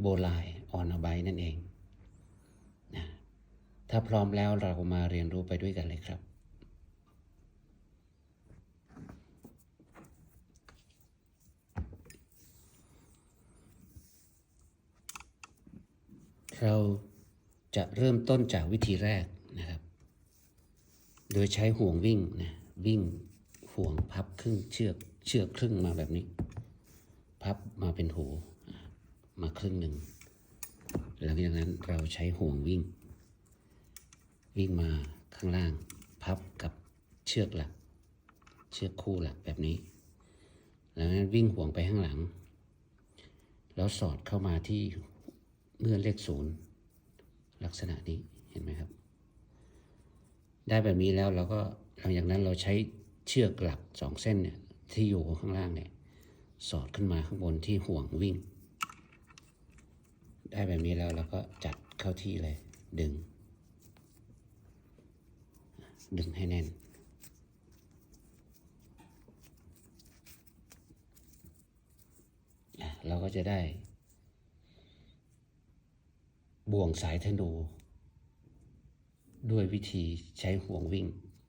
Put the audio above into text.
โบลายออนไบนั่นเองนะถ้าพร้อมแล้วเรามาเรียนรู้ไปด้วยกันเลยครับ เราจะเริ่มต้นจากวิธีแรกนะครับ โดยใช้ห่วงวิ่งนะวิ่งห่วงพับครึ่งเชือกเชือกครึ่งมาแบบนี้ พับมาเป็นหู ครึ่งหนึ่ง หลังจากนั้นเราใช้ห่วงวิ่ง วิ่งมาข้างล่างพับกับเชือกหลัก เชือกคู่หลักแบบนี้ หลังจากนั้นวิ่งห่วงไปข้างหลัง แล้วสอดเข้ามาที่เงื่อนเลขศูนย์ลักษณะนี้เห็นไหมครับ ได้แบบนี้แล้วเราก็หลังจากนั้นเราใช้เชือกหลักสองเส้นเนี่ยที่อยู่ข้างล่างเนี่ยสอดขึ้นมาข้างบนที่ห่วงวิ่ง ได้แบบนี้แล้วเราก็จัดเข้าที่เลย ดึง ดึงให้แน่น เราก็จะได้ บ่วงสายธนู ด้วยวิธีใช้ห่วงวิ่ง